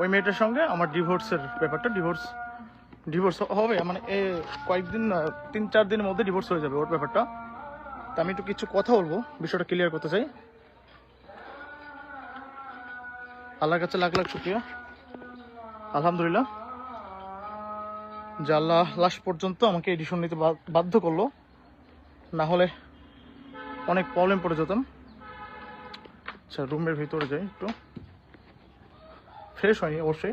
ওই মেয়েটার সঙ্গে আমার ডিভোর্সের ব্যাপারটা ডিভোর্স ডিভোর্স হবে মানে এ কয়েকদিন তিন চার দিনের মধ্যে ডিভোর্স হয়ে যাবে ওর ব্যাপারটা। তা আমি একটু কিছু কথা বলব, বিষয়টা ক্লিয়ার করতে চাই। আল্লাহর কাছে লাখ লাখ শুক্রিয়া। আলহামদুলিল্লাহ। যে আল্লাহ লাস্ট পর্যন্ত আমাকে এডিশন নিতে বাধ্য করল। না হলে অনেক প্রবলেম পড়ে যেতাম। আচ্ছা রুমের ভিতরে যাই একটু। ফ্রেশ হয়নি অবশ্যই।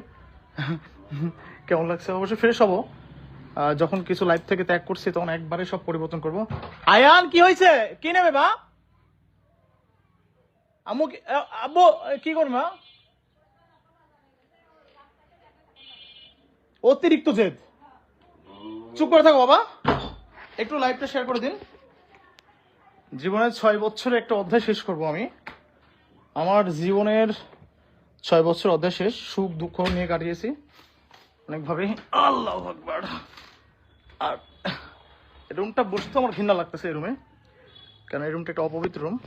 কেমন লাগছে? অবশ্যই ফ্রেশ হব। যখন কিছু লাইফ থেকে ত্যাগ করছি, তখন একবারে সব পরিবর্তন করব। আয়ান, কি হয়েছে? কি নেবে বা আম্মু, কি- আ- আব্বু, কি করবা অতিরিক্ত জেদ। চুপ করে থাকো বাবা। একটু লাইভটা শেয়ার করে দিন। জীবনের ছয় বছরের একটা অধ্যায় শেষ করব আমি। আমার জীবনের ছয় বছর অধ্যায় শেষ, সুখ, দুঃখ নিয়ে কাটিয়েছি। অনেকভাবে আল্লাহ আকবার। আর রুমটা বসতে আমার ঘৃণা লাগতেছে এই রুমে। কারণ এই রুমটা একটা অপবিত্র রুম।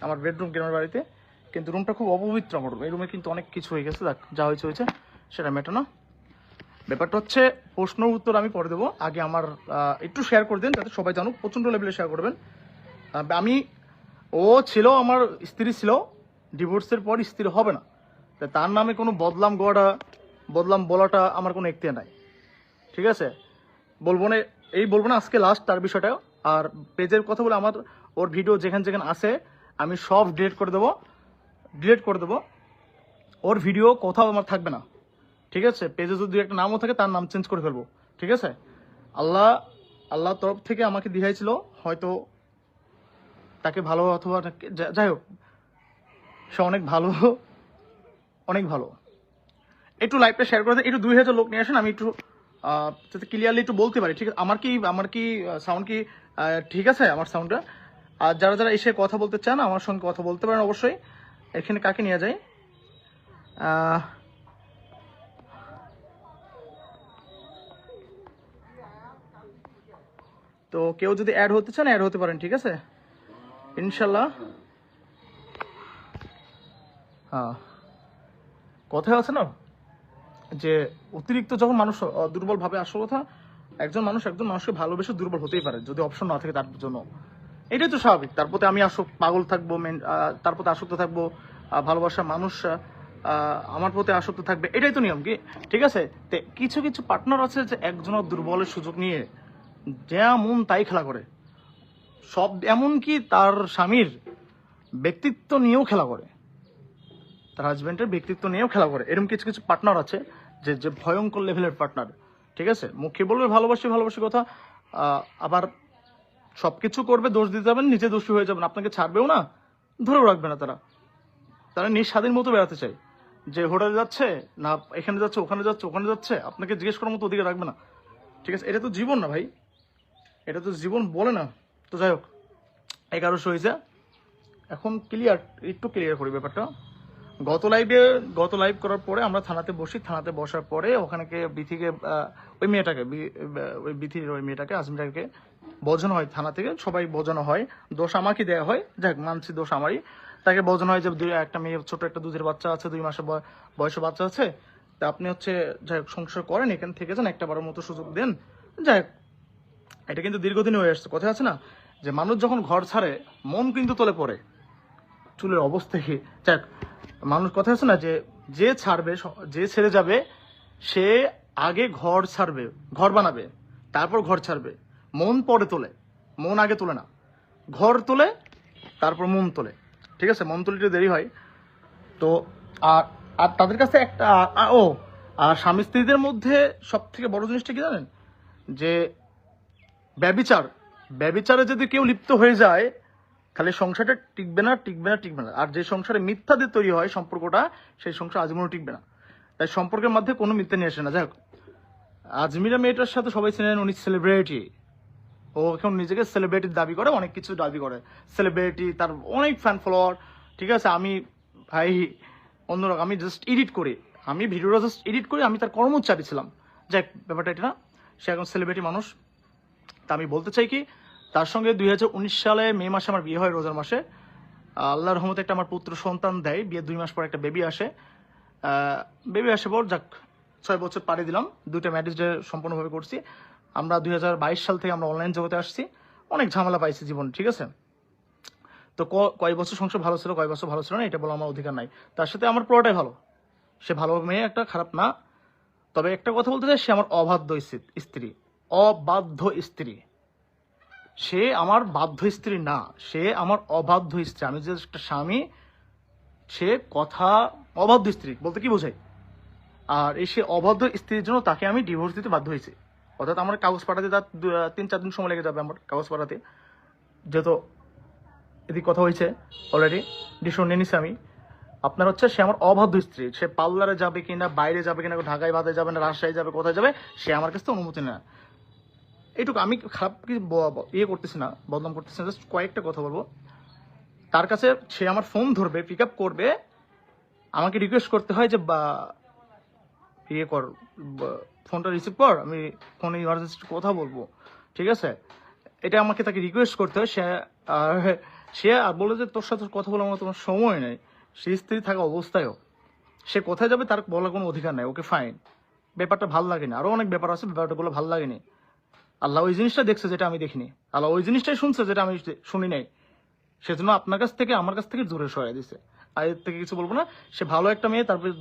আমার বেডরুম, গ্রামের বাড়িতে। কিন্তু রুমটা খুব অপবিত্র আমার রুম। এই রুমে কিন্তু অনেক কিছু হয়ে গেছে দেখ যা হয়েছে হয়েছে, সেটা মেটো না। ব্যাপারটা হচ্ছে প্রশ্ন উত্তর আমি পরে দেবো। আগে আমার একটু শেয়ার করে দিন, যাতে সবাই জানুক, প্রচণ্ড লেভেলে শেয়ার করবেন। আমি, ও ছিল, আমার স্ত্রী ছিল। ডিভোর্সের পর স্ত্রী হবে না। তা তার নামে কোনো বদলাম গোয়াটা বদলাম বলাটা আমার কোনো এখতিয়ার নাই। ঠিক আছে? বলব না, এই বলব না আজকে লাস্ট তার বিষয়টা আর পেজের কথা বলে আমার, ওর ভিডিও যেখানে যেখানে আছে, আমি সব ডিলিট করে দেবো। ডিলিট করে দেবো। ওর ভিডিও কোথাও আমার থাকবে না। ঠিক আছে? পেজে যদি একটা নামও থাকে, তার নাম চেঞ্জ করে ফেলব। ঠিক আছে? আল্লাহ আল্লাহ তরফ থেকে আমাকে দিহাইছিল হয়তো তাকে ভালো অথবা যাই হোক, সে অনেক ভালো অনেক ভালো। একটু লাইভটা শেয়ার করে একটু দুই হাজার লোক নিয়ে আসেন, আমি একটু যাতে ক্লিয়ারলি একটু বলতে পারি, ঠিক আছে? আমার কি আমার কি সাউন্ড কি ঠিক আছে আমার সাউন্ডটা আর যারা যারা এসে কথা বলতে চান, আমার সঙ্গে কথা বলতে পারেন অবশ্যই। এখানে কাকে নিয়ে যায়? তো কেউ যদি অ্যাড হতে চান অ্যাড হতে পারেন, ঠিক আছে? ইনশাল্লাহ হ্যাঁ। কথায় আছে না যে অতিরিক্ত যখন মানুষ আহ, দুর্বল ভাবে আসল কথা একজন মানুষ একজন মানুষকে ভালোবেসে দুর্বল হতেই পারে যদি অপশন না থাকে তার জন্য। এটাই তো স্বাভাবিক। তার প্রতি আমি আসক পাগল থাকব তার প্রতি আসক্ত থাকব ভালোবাসা মানুষ আমার প্রতি আসক্ত থাকবে এটাই তো নিয়ম কি? ঠিক আছে? কিছু কিছু পার্টনার আছে যে একজনের দুর্বলের সুযোগ নিয়ে যেমন তাই খেলা করে। সব এমনকি তার স্বামীর ব্যক্তিত্ব নিয়েও খেলা করে। তার হাজবেন্ডের ব্যক্তিত্ব নিয়েও খেলা করে। এরকম কিছু কিছু পার্টনার আছে যে যে ভয়ঙ্কর লেভেলের পার্টনার ঠিক আছে? মুখে বলবে, ভালোবাসি ভালোবাসি কথা। আবার সব কিছু করবে, দোষ দিতে যাবেন, নিজে দোষী হয়ে যাবেন। আপনাকে ছাড়বেও না, ধরেও রাখবে না তারা। তারা নিজ স্বাধীন মতো বেড়াতে চায়। যে হোটেলে যাচ্ছে, না, এখানে যাচ্ছে, ওখানে যাচ্ছে ওখানে যাচ্ছে, আপনাকে জিজ্ঞেস করার মতো ওদিকে রাখবে না। ঠিক আছে? এটা তো জীবন না ভাই। এটা তো জীবন বলে না। তো যাই হোক, এগারোশো হয়েছে। এখন ক্লিয়ার একটু ক্লিয়ার করি ব্যাপারটা। গত লাইভে গত লাইভ করার পরে আমরা থানাতে বসি, থানাতে বসার পরে ওখানে বিথিকে ওই মেয়েটাকে ওই বিথির ওই মেয়েটাকে আজমিরাকে বোঝানো হয় থানা থেকে, সবাই বোঝানো হয়। দোষ আমাকে দেওয়া হয়, যাক, মানছি দোষ আমারই। তাকে বোঝানো হয় যে একটা মেয়ে ছোট, একটা দুধের বাচ্চা আছে, দুই মাসের বয়- বয়সের বাচ্চা আছে। তা আপনি হচ্ছে, যাই হোক, সংসার করেন, এখান থেকে যান, একটা বারের মতো সুযোগ দেন। যাই হোক, এটা কিন্তু দীর্ঘদিন হয়ে আসছে। কথা আছে না? যে মানুষ যখন ঘর ছাড়ে, মন কিন্তু তলে পড়ে। চুলের অবস্থা কি? যাক মানুষ কথা আছে না যে যে ছাড়বে যে ছেড়ে যাবে, সে আগে ঘর ছাড়বে, ঘর বানাবে, তারপর ঘর ছাড়বে। মন পরে তোলে, মন আগে তোলে না। ঘর তোলে, তারপর মন তোলে। ঠিক আছে? মন তুলতে দেরি হয়। তো, আর আর তাদের কাছে একটা ও, আর স্বামী স্ত্রীদের মধ্যে সব থেকে বড় জিনিসটা কি জানেন? যে ব্যবিচার। ব্যবিচারে যদি কেউ লিপ্ত হয়ে যায় তাহলে সংসারটা টিকবে না টিকবে না টিকবে না। আর যে সংসারে মিথ্যা দিয়ে তৈরি হয় সম্পর্কটা, সেই সংসার আজীবনও টিকবে না। তাই সম্পর্কের মধ্যে কোনো মিথ্যা নিয়ে আসে না। যাই হোক, আজমিরা মেয়েটার সাথে সবাই চেনেন, উনি সেলিব্রিটি ও এখন নিজেকে সেলিব্রিটির দাবি করে, অনেক কিছু দাবি করে। সেলিব্রিটি তার অনেক ফ্যান ফলোয়ার ঠিক আছে, আমি ভাই, অন্যরকম, আমি জাস্ট এডিট করি। আমি ভিডিওটা জাস্ট এডিট করি, আমি তার কর্মচারী ছিলাম। যাক ব্যাপারটা এটা না। সে এখন সেলিব্রিটি মানুষ। তা আমি বলতে চাই কি তার সঙ্গে দুই হাজার উনিশ সালে মে মাসে আমার বিয়ে হয় রোজার মাসে। আল্লাহর রহমতে একটা আমার পুত্র সন্তান দেয় বিয়ে দুই মাস পর একটা বেবি আসে। বেবি আসে পর যাক, ছয় বছর পাড়ি দিলাম, দুইটা ম্যারেজ সম্পূর্ণভাবে করছি। আমরা দুই হাজার বাইশ সাল থেকে আমরা অনলাইন জগতে আসছি। অনেক ঝামেলা পাইছি জীবন, ঠিক আছে? তো কয় বছর সংসার ভালো ছিল, কয় বছর ভালো ছিল না, এটা বলা আমার অধিকার নাই। তার সাথে আমার পুরোটাই ভালো। সে ভালো মেয়ে, একটা খারাপ না। তবে একটা কথা বলতে চাই, সে আমার অবাধ্য স্ত্রী অবাধ্য স্ত্রী। সে আমার বাধ্য স্ত্রী না, সে আমার অবাধ্য স্ত্রী। আমি যে একটা স্বামী, সে কথা অবাধ্য স্ত্রী বলতে কি বোঝাই আর এই সে অবাধ্য স্ত্রীর জন্য তাকে আমি ডিভোর্স দিতে বাধ্য হয়েছি। অর্থাৎ আমার কাগজ পাঠাতে তার তিন, চার দিন সময় লেগে যাবে আমার কাগজ পাঠাতে। যেহেতু এদিকে কথা হয়েছে অলরেডি ডিসিশন নিয়ে নিছি আমি। আপনার হচ্ছে সে আমার অবাধ্য স্ত্রী। সে পার্লারে যাবে কিনা, বাইরে যাবে কিনা, ঢাকায় বাদে যাবে না, রাজশাহী যাবে, কোথায় যাবে, সে আমার কাছে অনুমতি না এইটুকু আমি খারাপ কিছু ইয়ে করতেছি না, বদনাম করতেছি না জাস্ট কয়েকটা কথা বলব। তার কাছে সে আমার ফোন ধরবে পিক আপ করবে, আমাকে রিকোয়েস্ট করতে হয় যে, বা ইয়ে কর ফোনটা রিসিভ কর, আমি ফোনে ইমার্জেন্সি কথা বলব, ঠিক আছে? এটা আমাকে তাকে রিকোয়েস্ট করতে হয়, সে, আর সে আর বলে যে, তোর সাথে কথা বলার মতো তোমার সময় নেই, সে স্ত্রী থাকা অবস্থায়ও। সে কোথায় যাবে তার বলার কোনো অধিকার নাই, ওকে ফাইন ব্যাপারটা ভালো লাগেনি আরও অনেক ব্যাপার আছে, ব্যাপারটা বলে ভালো লাগেনি। আল্লাহ ওই জিনিসটা দেখছে যেটা আমি দেখিনি। আল্লাহ ওই জিনিসটাই শুনছে যেটা আমি শুনি নাই। সেজন্য আপনার কাছ থেকে আমার কাছ থেকে দূরে সরাই দিছে। আর এর থেকে কিছু বলব না। সে ভালো একটা মেয়ে তারপরে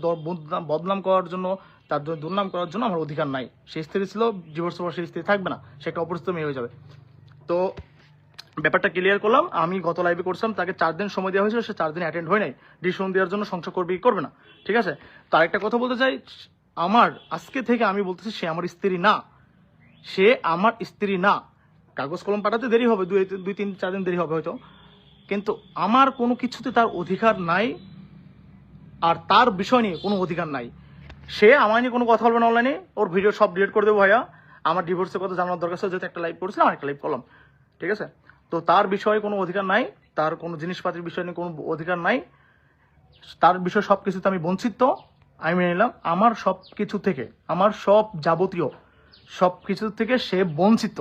বদনাম- করার জন্য, তার জন্য দুর্নাম করার জন্য আমার অধিকার নাই। সে স্ত্রী ছিল ডিভোর্স পর সে স্ত্রী থাকবে না। সে একটা অপরিচিত মেয়ে হয়ে যাবে। তো ব্যাপারটা ক্লিয়ার করলাম। আমি গত লাইভে করছিলাম, তাকে চার দিন সময় দেওয়া হয়েছিল, সে চার দিন অ্যাটেন্ড হয় নাই। ডিসিশন দেওয়ার জন্য সংসার করবে করবে না? ঠিক আছে? তার একটা কথা বলতে চাই। আমার আজকে থেকে আমি বলতেছি, সে আমার স্ত্রী না। সে আমার স্ত্রী না। কাগজ কলম পাঠাতে দেরি হবে, দুই দুই, তিন, চার দিন দেরি হবে হয়তো। কিন্তু আমার কোনো কিছুতে তার অধিকার নাই আর তার বিষয় নিয়ে কোনো অধিকার নাই। সে আমার নিয়ে কোনো কথা বলবে না অনলাইনে। ওর ভিডিও সব ডিলিট করে দেবো ভাইয়া। আমার ডিভোর্সের কথা জানার দরকার ছিল, যেহেতু একটা লাইভ করেছিলাম একটা লাইভ করলাম। ঠিক আছে? তো তার বিষয়ে কোনো অধিকার নাই, তার কোনো জিনিসপাতির বিষয় নিয়ে কোনো অধিকার নাই। তার বিষয়ে সব কিছুতে আমি বঞ্চিত। আমি মেনে নিলাম। আমার সব কিছু থেকে, আমার সব যাবতীয় সব কিছু থেকে সে বঞ্চিত।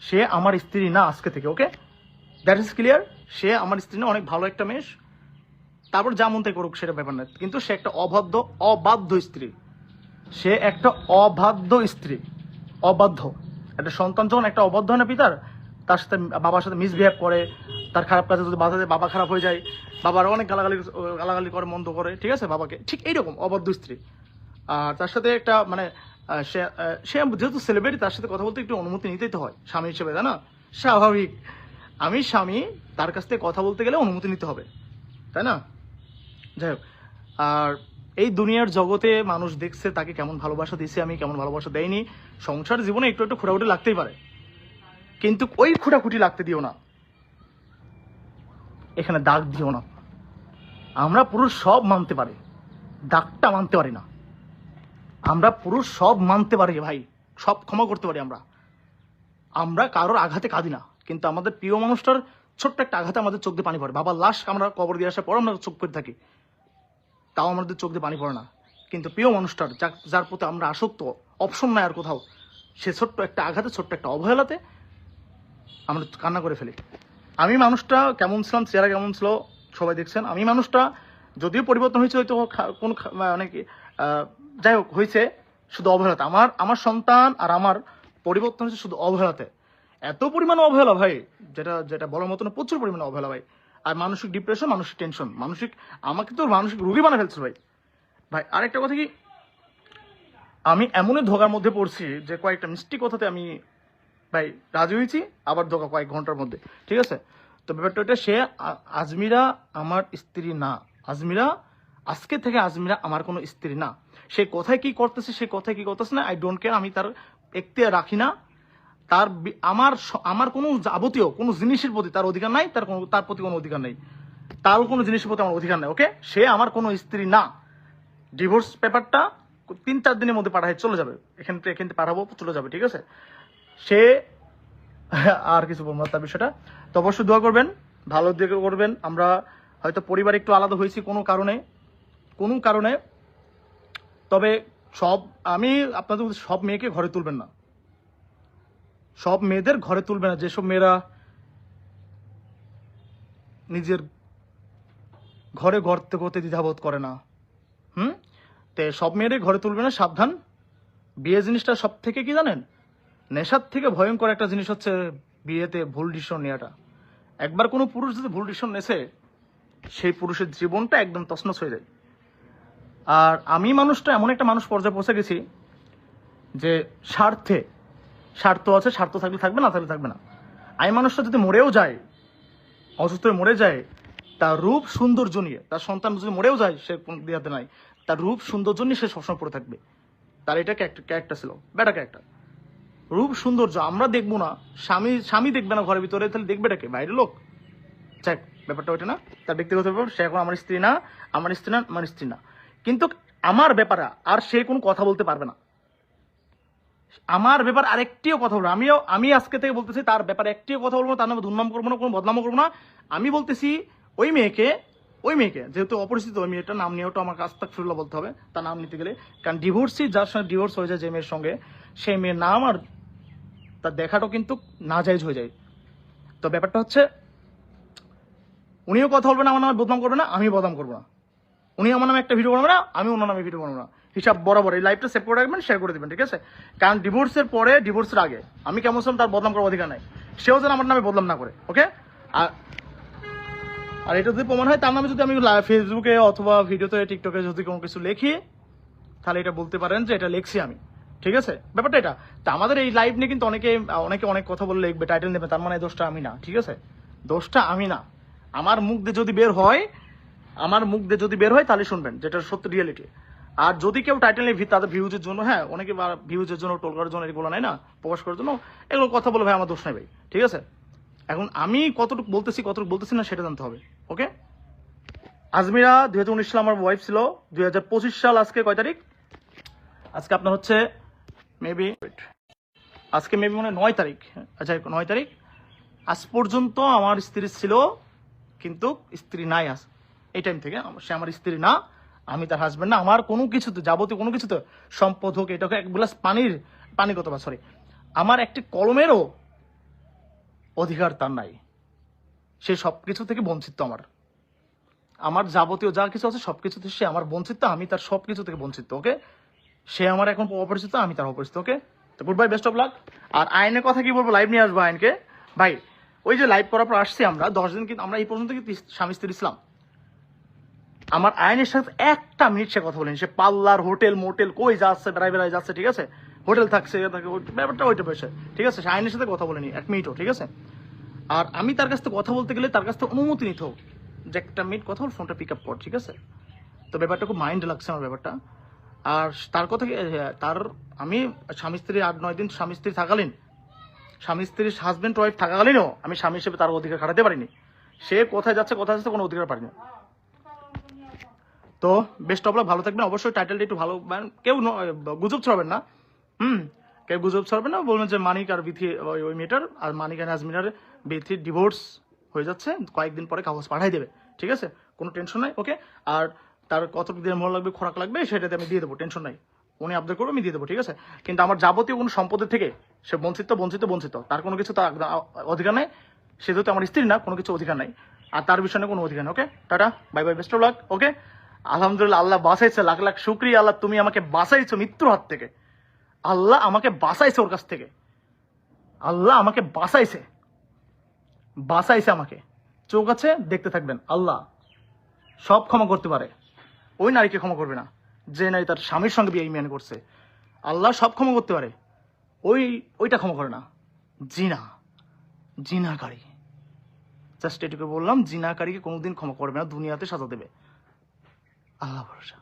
সে আমার স্ত্রী না আজকে থেকে, ওকে? দ্যাট ইজ ক্লিয়ার সে আমার স্ত্রী না, অনেক ভালো একটা মেয়ে তারপর যা মন থেকে করুক সেটা ব্যাপার না কিন্তু সে একটা অবাধ্য অবাধ্য স্ত্রী। সে একটা অবাধ্য স্ত্রী। অবাধ্য। একটা সন্তান যখন একটা অবাধ্য হয় না পিতার, তার সাথে বাবার সাথে মিসবিহেভ করে, তার খারাপ কাজে যদি বাধা দেয়, বাবা খারাপ হয়ে যায়, বাবার অনেক গালাগালি গালাগালি করে, মন্দ করে, ঠিক আছে, বাবাকে? ঠিক এইরকম, অবাধ্য স্ত্রী। আর তার সাথে একটা মানে সে সে যেহেতু সেলিব্রিটি তার সাথে কথা বলতে একটু অনুমতি নিতেই তো হয়, স্বামী হিসেবে, তাই না? স্বাভাবিক। আমি স্বামী, তার কাছ থেকে কথা বলতে গেলে অনুমতি নিতে হবে, তাই না? যাই হোক, আর এই দুনিয়ার জগতে মানুষ দেখছে তাকে কেমন ভালোবাসা দিয়েছে, আমি কেমন ভালোবাসা দেয়নি সংসার জীবনে একটু একটু খুঁটাখুটি লাগতেই পারে। কিন্তু ওই খুঁটাখুটি লাগতে দিও না। এখানে দাগ দিও না। আমরা পুরুষ সব মানতে পারি। দাগটা মানতে পারি না। আমরা পুরুষ সব মানতে পারি ভাই। সব ক্ষমা করতে পারি আমরা। আমরা কারোর আঘাতে কাঁদি না। কিন্তু আমাদের প্রিয় মানুষটার ছোট্ট একটা আঘাতে আমাদের চোখ দিয়ে পানি পড়ে। বাবার লাশ আমরা কবর দিয়ে আসার পর আমরা চোখ করে থাকি। তাও আমাদের চোখ দিয়ে পানি পড়ে না। কিন্তু প্রিয় মানুষটার, যার প্রতি আমরা আসক্ত, অপশন নাই আর কোথাও, সে ছোট্ট একটা আঘাতে, ছোট্ট একটা অবহেলাতে আমরা কান্না করে ফেলি। আমি মানুষটা কেমন ছিলাম, চেহারা কেমন ছিল, সবাই দেখছেন। আমি মানুষটা যদিও পরিবর্তন হয়েছে, হয়তো কোন মানে যাই হোক হয়েছে শুধু অবহেলাতে। আমার আমার সন্তান আর আমার পরিবর্তন হয়েছে শুধু অবহেলাতে। এত পরিমাণ অবহেলা ভাই, যেটা যেটা বলার মতো প্রচুর পরিমাণে অবহেলা ভাই। আর মানসিক ডিপ্রেশন মানসিক টেনশন মানসিক, আমাকে তো মানসিক রোগী বানা ফেলছে ভাই। ভাই, আরেকটা কথা কি? আমি এমনই ধোকার মধ্যে পড়ছি যে কয়েকটা মিষ্টি কথাতে আমি, ভাই, রাজি হয়েছি, আবার ধোকা কয়েক ঘণ্টার মধ্যে। ঠিক আছে? তো ব্যাপারটা ওইটা সে আজমিরা আমার স্ত্রী না। আজমিরা আজকে থেকে আজমিরা আমার কোনো স্ত্রী না। সে কোথায় কি করতেছে, সে কোথায় কি করতেছে না আই ডোন্ট কেয়ার আমি তার এখতিয়ার রাখি না। তার আমার আমার কোনো যাবতীয়, কোনো জিনিসের প্রতি তার অধিকার নাই, তার কোনো তার প্রতি কোনো অধিকার নেই। তার কোনো জিনিসের প্রতি আমার অধিকার নেই ওকে সে আমার কোনো স্ত্রী না। ডিভোর্স পেপারটা তিন চার দিনের মধ্যে পাঠায়, চলে যাবে। এখান থেকে এখান থেকে পাঠাবো, চলে যাবে, ঠিক আছে? সে আর কিছু বলব তার বিষয়টা। তো অবশ্যই দোয়া করবেন, ভালো দিকে করবেন। আমরা হয়তো পরিবার একটু আলাদা হয়েছি কোনো কারণে। কোনো কারণে, তবে সব, আমি আপনাদের সব মেয়েকে ঘরে তুলবেন না। সব মেয়েদের ঘরে তুলবে না, যেসব মেয়েরা নিজের ঘরে গড়তে করতে দ্বিধাবোধ করে না। হুম? তে সব মেয়েরাই ঘরে তুলবে না, সাবধান। বিয়ে জিনিসটা সব থেকে কি জানেন? নেশার থেকে ভয়ঙ্কর একটা জিনিস হচ্ছে বিয়েতে ভুল ডিসিশন নেওয়াটা। একবার কোনো পুরুষ যদি ভুল ডিসিশন নেছে, সেই পুরুষের জীবনটা একদম তছনছ হয়ে যায়। আর আমি মানুষটা এমন একটা মানুষ পর্যায়ে পৌঁছে গেছি যে স্বার্থে। স্বার্থ আছে, স্বার্থ থাকলে থাকবে, না থাকলে থাকবে না। আমি মানুষটা যদি মরেও যায় অসুস্থ হয়ে মরে যায় তার রূপ সৌন্দর্য নিয়ে, তার সন্তান যদি মরেও যায়, সে দিয়াতে নাই, তার রূপ সৌন্দর্য নিয়ে সে সবসময় পড়ে থাকবে। তার এটা ক্যারেক্টার ছিল ব্যাটা ক্যারেক্টার রূপ সৌন্দর্য আমরা দেখব না, স্বামী স্বামী দেখবে না ঘরের ভিতরে, তাহলে দেখবে এটাকে বাইরের লোক। যাক, ব্যাপারটা ওইটা না। তার ব্যক্তিগত ব্যাপার, সে এখন আমার স্ত্রী না, আমার স্ত্রী না, আমার স্ত্রী না। কিন্তু আমার ব্যাপারে আর সে কোনো কথা বলতে পারবে না। আমার ব্যাপার আরেকটিও কথা বলব আমিও আমি আজকে থেকে বলতেছি তার ব্যাপারে একটিও কথা বলব না, তার নামে দুর্নাম করব না কোনো বদনামও করব না। আমি বলতেছি ওই মেয়েকে ওই মেয়েকে যেহেতু অপরিচিত ওই মেয়েটার নাম নিয়েও তো আমার কাছ থেকে ফিরলা বলতে হবে তার নাম নিতে গেলে। কারণ ডিভোর্সই যার সঙ্গে ডিভোর্স হয়ে যায় যে মেয়ের সঙ্গে সেই মেয়ের নাম আর তার দেখাটাও কিন্তু না নাজাইজ হয়ে যায়। তো ব্যাপারটা হচ্ছে উনিও কথা বলবে না আমার নামে বদনাম করবে না আমি বদনাম করব না। উনি আমার নামে একটা ভিডিও বানাবে না, আমি ওনার নামে ভিডিও বানাবো না। হিসাব বরাবর এই লাইভটা সেভ করে রাখবেন শেয়ার করে দেবেন, ঠিক আছে? কারণ ডিভোর্সের পরে ডিভোর্সের আগে, আমি কেমন ছিলাম তার বদনাম করার অধিকার নাই। সেও যেন আমার নামে বদনাম না করে ওকে আর আর এটা যদি প্রমাণ হয়, তার নামে যদি আমি ফেসবুকে অথবা ভিডিওতে টিকটকে যদি কোনো কিছু লিখি, তাহলে এটা বলতে পারেন যে এটা লিখছি আমি, ঠিক আছে? ব্যাপারটা এটা। তা আমাদের এই লাইভ নিয়ে কিন্তু অনেকে অনেকে অনেক কথা বলে লিখবে টাইটেল নেবে, তার মানে দোষটা আমি না, ঠিক আছে? দোষটা আমি না। আমার মুখ দিয়ে যদি বের হয় আমার মুখ দিয়ে যদি বের হয়, তাহলে শুনবেন, যেটা সত্য রিয়েলিটি আর যদি কেউ টাইটেল তাদের ভিউজের জন্য হ্যাঁ অনেকে ভিউজের জন্য টোল করার জন্য এগুলো নেয় না, প্রকাশ করার জন্য, এগুলো কথা বলে, ভাই, আমার দোষ নাই ভাই। ঠিক আছে? এখন আমি কতটুকু বলতেছি কতটুকু বলতেছি না, সেটা জানতে হবে, ওকে? আজমিরা, দুই হাজার উনিশ সাল আমার ওয়াইফ ছিল, দুই হাজার পঁচিশ সাল আজকে কয় তারিখ? আজকে আপনার হচ্ছে মেবি আজকে মেবি মানে নয় তারিখ আচ্ছা নয় তারিখ। আজ পর্যন্ত আমার স্ত্রী ছিল, কিন্তু স্ত্রী নাই আজ। এই টাইম থেকে সে আমার স্ত্রী না, আমি তার হাজবেন্ড না, আমার কোনো কিছুতে, যাবতীয় কোনো কিছুতে সম্পদ হোক এটা হোক এক গ্লাস পানির পানিগত বা সরি আমার একটি কলমেরও অধিকার তার নাই। সে সব কিছু থেকে বঞ্চিত আমার। আমার যাবতীয় যা কিছু আছে সবকিছু থেকে সে আমার বঞ্চিত, আমি তার সব কিছু থেকে বঞ্চিত ওকে সে আমার এখন অপরিচিত, আমি তার অপরিচিত ওকে তো good bye best of luck আর আইনের কথা কি বলব? লাইভ নিয়ে আসব আইনকে। ভাই, ওই যে লাইভ করার পর আসছি আমরা, দশ দিন কিন্তু আমরা এই পর্যন্ত কিন্তু স্বামী স্ত্রী ইসলাম আমার আইনের সাথে একটা মিনিট সে কথা বলেনি। সে পাল্লার হোটেল মোটেল কই যাচ্ছে বেড়াই বেড়াই যাচ্ছে ঠিক আছে? হোটেল থাকছে থাকে, ওই ব্যাপারটা ওইটা বসে। ঠিক আছে? সে আইনের সাথে কথা বলেনি এক মিনিটও ঠিক আছে? আর আমি তার কাছ থেকে কথা বলতে গেলে তার কাছ থেকে অনুমতি নিতে যে একটা মিনিট কথা বল ফোনটা পিক আপ কর ঠিক আছে? তো ব্যাপারটা খুব মাইন্ড লাগছে আমার ব্যাপারটা। আর তার কথা তার আমি স্বামী স্ত্রী আট নয় দিন স্বামী স্ত্রী থাকালীন স্বামী স্ত্রীর হাজবেন্ড ওয়াইফ থাকাকালীনও আমি স্বামী হিসেবে তার অধিকার খাটাতে পারিনি। সে কোথায় যাচ্ছে কোথায় যাচ্ছে কোনো অধিকার পারিনি তো বেস্ট অফ লাক ভালো থাকবেন। অবশ্যই টাইটেলটা একটু ভালো মানে কেউ গুজব ছড়াবেন না। হুম, কেউ গুজব ছড়াবেন না, বলবেন যে মানিক আর বিথি, ওই মেয়েটার, আর মানিক আর নাজমিনার বিথির ডিভোর্স হয়ে যাচ্ছে, কয়েকদিন পরে কাগজ পাঠাই দেবে। ঠিক আছে? কোনো টেনশন নাই ওকে আর তার কতটুকু দিনের মনে লাগবে, খোরাক লাগবে, সেটাতে আমি দিয়ে দেবো টেনশন নাই। উনি আবদার করবে আমি দিয়ে দেবো, ঠিক আছে? কিন্তু আমার যাবতীয় কোনো সম্পদের থেকে, সে বঞ্চিত বঞ্চিত বঞ্চিত। তার কোনো কিছু তার অধিকার নেই। সে যেহেতু আমার স্ত্রী না, কোনো কিছু অধিকার নাই। আর তার বিষয়ে কোনো অধিকার নেই okay tata bye bye best of luck okay আলহামদুলিল্লাহ আল্লাহ বাঁচাইছে, লাখ লাখ শুক্রিয়া, আল্লাহ তুমি আমাকে বাঁচাইছো মৃত্যুর হাত থেকে। আল্লাহ আমাকে বাঁচাইছে ওর কাছ থেকে। আল্লাহ আমাকে বাঁচাইছে। বাঁচাইছে আমাকে। চোখ আছে, দেখতে থাকবেন। আল্লাহ সব ক্ষমা করতে পারে। ওই নারীকে ক্ষমা করবে না। যে নারী তার স্বামীর সঙ্গে বিয়ে মেনে করছে। আল্লাহ সব ক্ষমা করতে পারে। ওই, ওইটা ক্ষমা করে না। জিনা। জিনাকারী। জাস্ট এটুকু বললাম, জিনাকারীকে কোনোদিন ক্ষমা করবে না, দুনিয়াতে সাজা দেবে। আল্লাহ ভরসা